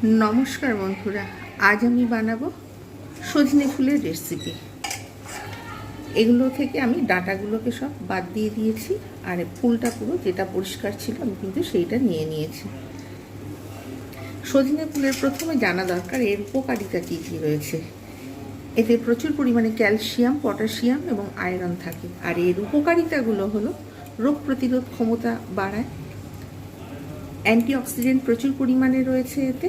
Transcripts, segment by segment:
নমস্কার বন্ধুরা, আজ আমি বানাবো সজনে ফুলের রেসিপি এগুলো থেকে আমি ডাটাগুলোকে সব বাদ দিয়ে দিয়েছি, আর ফুলটা পুরো যেটা পরিষ্কার ছিল আমি কিন্তু সেইটা নিয়ে নিয়েছি। সজনে ফুলের প্রথমে জানা দরকার এর উপকারিতা কী কী রয়েছে। এতে প্রচুর পরিমাণে ক্যালসিয়াম, পটাশিয়াম এবং আয়রন থাকে, আর এর উপকারিতাগুলো হলো রোগ প্রতিরোধ ক্ষমতা বাড়ায়, অ্যান্টিঅক্সিডেন্ট প্রচুর পরিমাণে রয়েছে এতে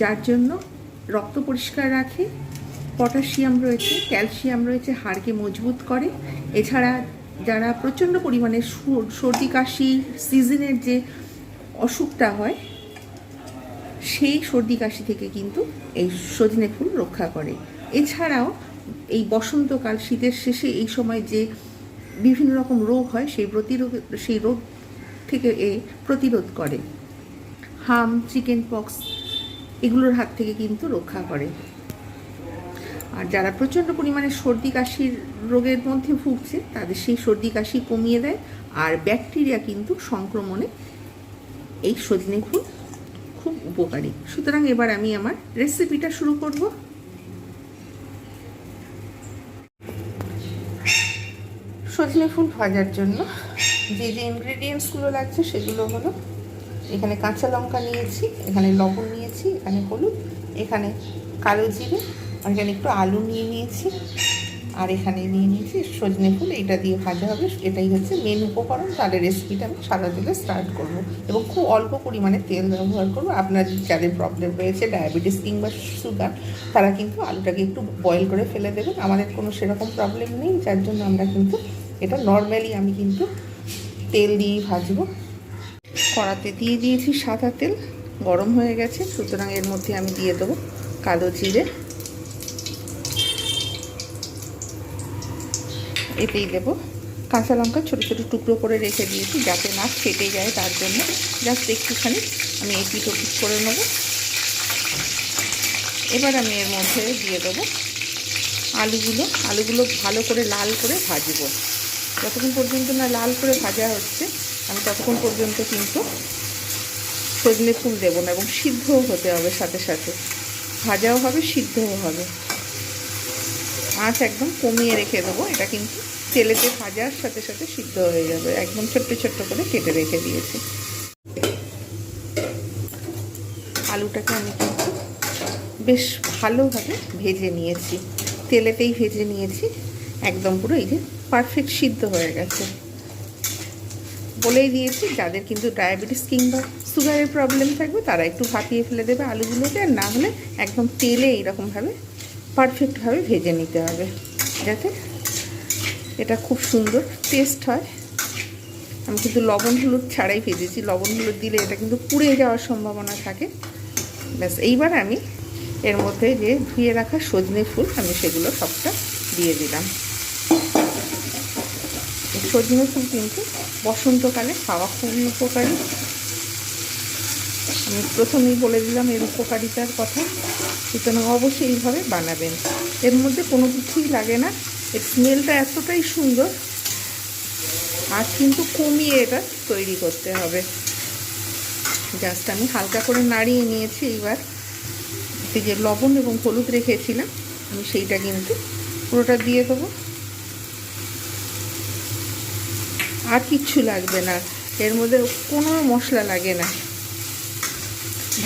যার জন্য রক্ত পরিষ্কার রাখে, পটাশিয়াম রয়েছে, ক্যালসিয়াম রয়েছে, হাড়কে মজবুত করে। এছাড়া যারা প্রচণ্ড পরিমাণে সর্দি, কাশি, সিজনের যে অসুখটা হয়, সেই সর্দি, কাশি থেকে কিন্তু এই সজনে ফুল রক্ষা করে। এছাড়াও এই বসন্তকাল, শীতের শেষে এই সময় যে বিভিন্ন রকম রোগ হয়, সেই প্রতিরোধ, সেই রোগ থেকে এ প্রতিরোধ করে। হাম, চিকেন পক্স এগুলোর হাত থেকে কিন্তু রক্ষা করে। আর যারা প্রচণ্ড পরিমাণে সর্দি কাশির রোগের মধ্যে ভুগছে, তাদের সেই সর্দি কাশি কমিয়ে দেয় আর ব্যাকটেরিয়া কিন্তু সংক্রমণে এই সজনে ফুল খুব উপকারী। সুতরাং এবার আমি আমার রেসিপিটা শুরু করব। সজনে ফুল ভাজার জন্য যে যে ইনগ্রেডিয়েন্টসগুলো লাগছে সেগুলো হলো, এখানে কাঁচা লঙ্কা নিয়েছি, এখানে লবণ নিয়েছি এখানে হলুদ, এখানে কালো জিরে, আর এখানে একটু আলু নিয়ে নিয়েছি, আর এখানে নিয়ে নিয়েছি সজনে ফুল এটা দিয়ে ভাজা হবে, এটাই হচ্ছে মেন উপকরণ, তাহলে রেসিপিটা আমি সাদা তেলে স্টার্ট করব। এবং খুব অল্প পরিমাণে তেল ব্যবহার করব, আপনার যাদের প্রবলেম রয়েছে ডায়াবেটিস কিংবা সুগার তারা কিন্তু আলুটাকে একটু বয়েল করে ফেলে দেবেন, আমাদের কোনো সেরকম প্রবলেম নেই, যার জন্য আমরা কিন্তু এটা নর্মালি আমি কিন্তু তেল দিয়েই ভাজবো। কড়াতে দিয়ে দিয়েছি সাদা তেল। গরম হয়ে গেছে, সুতরাং এর মধ্যে আমি দিয়ে দেবো কালো জিরে। এতেই দেবো কাঁচা লঙ্কা ছোটো ছোটো টুকরো করে রেখে দিয়েছি যাতে না ফেটে যায় তার জন্য। জাস্ট একটুখানি আমি এটি ওপিট করে নেব। এবার আমি এর মধ্যে দিয়ে দেবো আলুগুলো। আলুগুলো ভালো করে লাল করে ভাজবো। যতক্ষণ পর্যন্ত না লাল করে ভাজা হচ্ছে, আমি ততক্ষণ পর্যন্ত কিন্তু সজনে ফুল দেবো না এবং সিদ্ধও হতে হবে সাথে সাথে। ভাজাও হবে, সিদ্ধও হবে। আঁচ একদম কমিয়ে রেখে দেবো। এটা কিন্তু তেলেতে ভাজার সাথে সাথে সিদ্ধ হয়ে যাবে। একদম ছোট্ট ছোট্ট করে কেটে রেখে দিয়েছি। আলুটাকে আমি কিন্তু বেশ ভালোভাবে ভেজে নিয়েছি। তেলেতেই ভেজে নিয়েছি। একদম পুরো এই যে পারফেক্ট সিদ্ধ হয়ে গেছে। বলেই দিয়েছি, যাদের কিন্তু ডায়াবেটিস কিংবা সুগারের প্রবলেম থাকবে, তারা একটু ভাপিয়ে ফেলে দেবে আলুগুলোকে, আর না হলে একদম তেলে এইরকমভাবে পারফেক্টভাবে ভেজে নিতে হবে, যাতে এটা খুব সুন্দর টেস্ট হয়। আমি কিন্তু লবণ, হলুদ ছাড়াই ভেজেছি, লবণ, হলুদ দিলে এটা কিন্তু পুড়ে যাওয়ার সম্ভাবনা থাকে। ব্যাস, এইবার আমি এর মধ্যে যে ধুয়ে রাখা সজনে ফুল, আমি সেগুলো সবটা দিয়ে দিলাম। সজনে ফুল কিন্তু বসন্তকালে খাওয়া খুবই উপকারী। আমি প্রথমেই বলে দিলাম এর উপকারিতার কথা। সুতরাং অবশ্যই এইভাবে বানাবেন। এর মধ্যে কোনো কিছুই লাগে না। এর স্মেলটা এতটাই সুন্দর। আর কিন্তু কমিয়ে এটা তৈরি করতে হবে। জাস্ট আমি হালকা করে নাড়িয়ে নিয়েছি এইবার। যে লবণ এবং হলুদ রেখেছিলাম, আমি সেইটা কিন্তু পুরোটা দিয়ে দেবো। আর কিচ্ছু লাগবে না। এর মধ্যে কোনো মশলা লাগে না।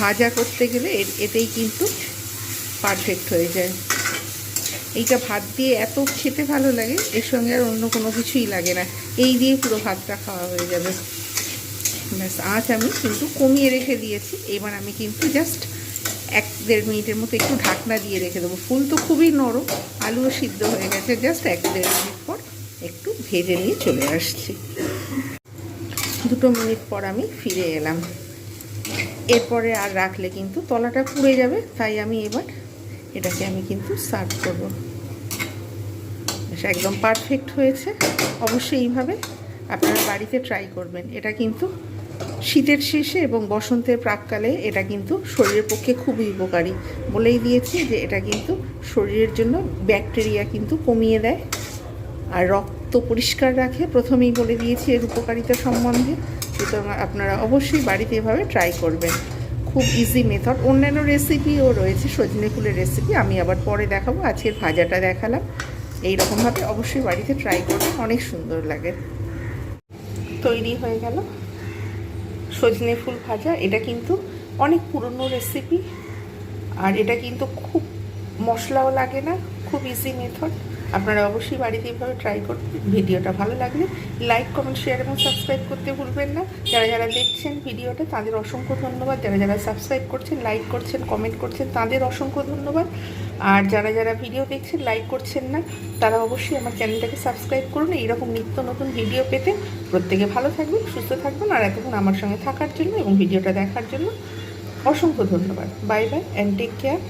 ভাজা করতে গেলে এতেই কিন্তু পারফেক্ট হয়ে যায়। এইটা ভাত দিয়ে এত খেতে ভালো লাগে, এর সঙ্গে আর অন্য কোনো কিছুই লাগে না। এই দিয়ে পুরো ভাতটা খাওয়া হয়ে যাবে। ব্যাস আঁচ আমি কিন্তু কমিয়ে রেখে দিয়েছি। এবার আমি কিন্তু জাস্ট এক দেড় মিনিটের মতো একটু ঢাকনা দিয়ে রেখে দেবো। ফুল তো খুবই নরম, আলুও সিদ্ধ হয়ে গেছে জাস্ট এক দেড় মিনিট। একটু ভেজে নিয়ে চলে আসছি। দুটো মিনিট পর আমি ফিরে এলাম। এরপরে আর রাখলে কিন্তু তলাটা পুড়ে যাবে, তাই আমি এবার এটাকে আমি কিন্তু সার্ভ করব। একদম পারফেক্ট হয়েছে। অবশ্যই এইভাবে আপনারা বাড়িতে ট্রাই করবেন। এটা কিন্তু শীতের শেষে এবং বসন্তের প্রাককালে এটা কিন্তু শরীরের পক্ষে খুবই উপকারী। বলেই দিয়েছি যে এটা কিন্তু শরীরের জন্য ব্যাকটেরিয়া কিন্তু কমিয়ে দেয়। আর রক্ত পরিষ্কার রাখে। প্রথমেই বলে দিয়েছি এর উপকারিতা সম্বন্ধে। সুতরাং আপনারা অবশ্যই বাড়িতে এভাবে ট্রাই করবেন। খুব ইজি মেথড অন্যান্য রেসিপিও রয়েছে, সজনে ফুলের রেসিপি আমি আবার পরে দেখাবো। আজকের ভাজাটা দেখালাম। এই রকমভাবে অবশ্যই বাড়িতে ট্রাই করবেন। অনেক সুন্দর লাগে। তৈরি হয়ে গেল। সজনে ফুল ভাজা। এটা কিন্তু অনেক পুরনো রেসিপি আর এটা কিন্তু খুব মশলাও লাগে না। খুব ইজি মেথড আপনারা অবশ্যই বাড়িতে এইভাবে ট্রাই করবেন ভিডিওটা ভালো লাগলে লাইক কমেন্ট শেয়ার এবং সাবস্ক্রাইব করতে ভুলবেন না। যারা যারা দেখছেন ভিডিওটা, তাদের অসংখ্য ধন্যবাদ। যারা যারা সাবস্ক্রাইব করছেন লাইক করছেন কমেন্ট করছেন, তাদের অসংখ্য ধন্যবাদ। আর যারা যারা ভিডিও দেখছেন লাইক করছেন না, তারা অবশ্যই আমার চ্যানেলটাকে সাবস্ক্রাইব করুন। এইরকম নিত্য নতুন ভিডিও পেতে প্রত্যেকে ভালো থাকবেন, সুস্থ থাকবেন, আর এতক্ষণ আমার সঙ্গে থাকার জন্য এবং ভিডিওটা দেখার জন্য অসংখ্য ধন্যবাদ। Bye bye and take care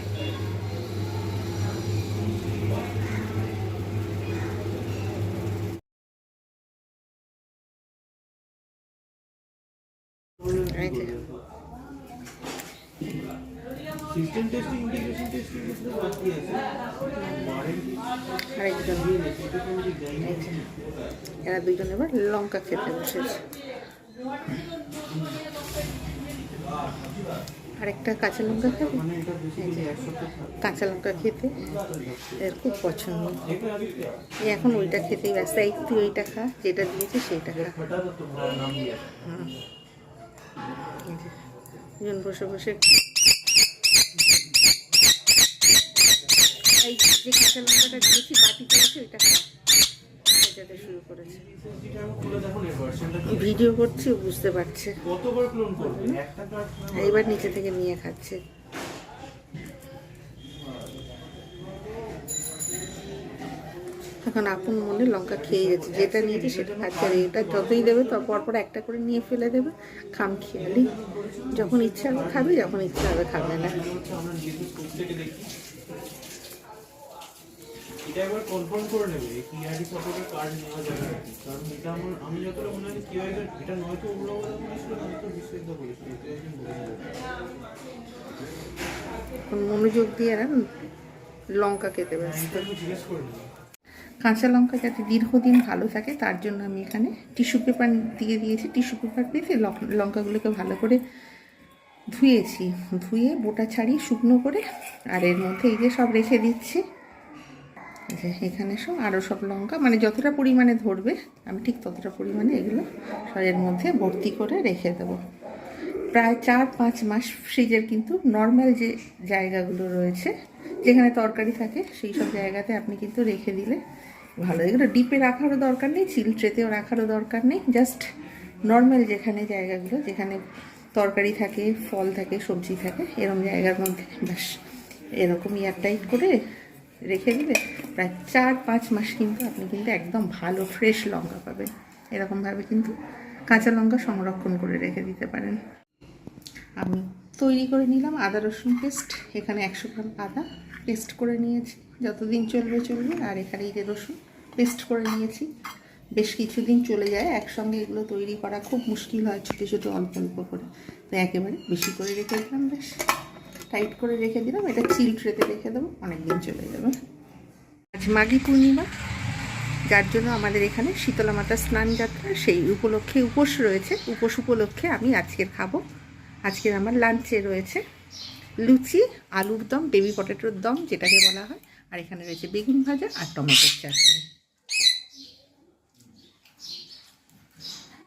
এই যে সিস্টেম টেস্টিং ইন্টিগ্রেশন বাকি আছে এরা দুজন এবার লঙ্কা খেতে বসেছে আরেকটা কাঁচা লঙ্কা খাবে কাঁচা লঙ্কা খেতে এর খুব পছন্দ এই এখন ওইটা খেতেই ব্যস্ত এই তুই ওইটা খা যেটা দিয়েছে সেইটা খা দুজন বসে বসে। এই যে কাঁচা লঙ্কাটা দিয়েছি বাটি করেছে ওইটা খা এটাতে শুরু করেছে। ভিডিও করছি বুঝতে পারছে। এবার নিচে থেকে নিয়ে খাচ্ছে। এখন আপন মনে লঙ্কা খেয়ে গেছে যেটা নিয়েছে সেটা খাচ্ছে। আর এটা যতই দেবে তত পরপর একটা করে নিয়ে ফেলে দেবে খাম খেয়ালি। যখন ইচ্ছা হবে খাবে যখন ইচ্ছা হবে খাবে না। এটা হচ্ছে আমরা নিজেদের স্কোপ থেকে দেখি এটা একবার কনফার্ম করে নেবে এই কিআরডি সাপোর্টের কার্ড নেওয়া যাবে কারণ এটা আমার আমি যতটা মনে হয় কিআরডি এটা নয়তো ওগুলো বলেছিল নয়তো বিশ্বজিৎ বলেছিল এটা একজন বলে দেবে। এখন মনোযোগ দিয়ে না লঙ্কা খেতে ব্যস্ত। জিজ্ঞেস করে নেব। কাঁচা লঙ্কা যাতে দীর্ঘদিন ভালো থাকে, তার জন্য আমি এখানে টিস্যু পেপার দিয়ে দিয়েছি। টিস্যু পেপার লঙ্ক- লঙ্কাগুলোকে ভালো করে ধুয়েছি। ধুয়ে বোটা ছাড়িয়ে শুকনো করে, আর এর মধ্যে এই যে সব রেখে দিচ্ছি। যে এখানে সব আরও সব লঙ্কা মানে যতটা পরিমাণে ধরবে, আমি ঠিক ততটা পরিমাণে এগুলো সব এর মধ্যে ভর্তি করে রেখে দেবো। প্রায় চার, পাঁচ মাস ফ্রিজের কিন্তু নর্মাল যে জায়গাগুলো রয়েছে, যেখানে তরকারি থাকে, সেই সব জায়গাতে আপনি কিন্তু রেখে দিলে ভালো। এগুলো ডিপে রাখারও দরকার নেই, চিল ট্রেতেও রাখারও দরকার নেই জাস্ট নর্মাল যেখানে জায়গাগুলো, যেখানে তরকারি থাকে, ফল থাকে, সবজি থাকে এরকম জায়গার মধ্যে ব্যাস। এরকম এয়ারটাইট করে রেখে দিলে প্রায় চার, পাঁচ মাস কিন্তু আপনি কিন্তু একদম ভালো ফ্রেশ লঙ্কা পাবেন। এরকমভাবে কিন্তু কাঁচা লঙ্কা সংরক্ষণ করে রেখে দিতে পারেন। আমি তৈরি করে নিলাম আদা রসুন পেস্ট। এখানে একশো গ্রাম আদা পেস্ট করে নিয়েছি। যতদিন চলবে চলবে। আর এখানে এই যে রসুন পেস্ট করে নিয়েছি। বেশ কিছুদিন চলে যায়। একসঙ্গে এগুলো তৈরি করা খুব মুশকিল হয় ছোটো ছোটো, অল্প অল্প করে। তো একেবারে বেশি করে রেখে দিলাম। বেশ টাইট করে রেখে দিলাম। এটা চিল ট্রেতে রেখে দেবো। অনেক দিন চলে যাবে। আজ মাঘী পূর্ণিমা। যার জন্য আমাদের এখানে শীতলা মাতার স্নান যাত্রা সেই উপলক্ষে উপোস রয়েছে। উপোস উপলক্ষে আমি আজকের খাব আজকের আমার লাঞ্চে রয়েছে লুচি, আলুর দম বেবি পটেটোর দম, যেটাকে বলা হয়। আর এখানে রয়েছে বেগুন ভাজা আর টমেটোর চাটনি।